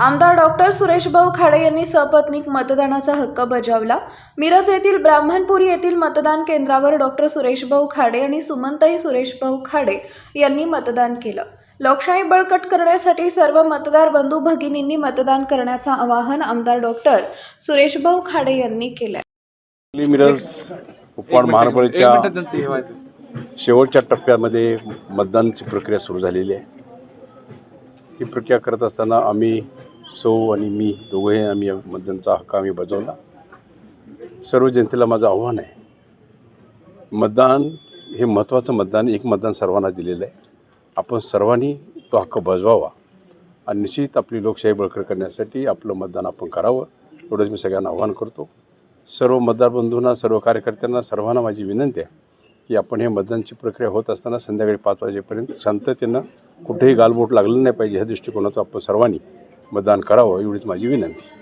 आमदार डॉक्टर सुरेशभाऊ खाडे यांनी सपत्नीक मतदानाचा हक्क बजावला. मिरज येथील ब्राह्मणपुरी येथील मतदान केंद्रावर डॉक्टर सुरेशभाऊ खाडे आणि सुमनताई सुरेशभाऊ खाडे यांनी मतदान केलं. लोकशाही बळकट करण्यासाठी सर्व मतदार बंधू भगिनींनी मतदान करण्याचं आवाहन आमदार डॉक्टर सुरेशभाऊ खाडे यांनी केलं आपली मिरज उपवाड महानगरपालिकेच्या शेवटच्या टप्प्यामध्ये मतदानाची प्रक्रिया सुरू झालेली आहे. ही प्रक्रिया करत असताना आम्ही सौ आणि मी दोघंही आम्ही या हक्क आम्ही बजावला. सर्व जनतेला माझं आव्हान आहे. मतदान हे महत्त्वाचं मतदान एक मतदान सर्वांना दिलेलं आहे. आपण सर्वांनी तो हक्क बजवावा आणि निश्चित आपली लोकशाही बळकट करण्यासाठी आपलं मतदान आपण करावं एवढंच मी सगळ्यांना आव्हान करतो. सर्व मतदार बंधूंना सर्व कार्यकर्त्यांना सर्वांना माझी विनंती आहे की आपण हे मतदानची प्रक्रिया होत असताना संध्याकाळी पाच वाजेपर्यंत शांततेनं कुठेही गालबोट लागलं नाही पाहिजे ह्या दृष्टिकोनातून आपण सर्वांनी मतदान करावं एवढीच माझी विनंती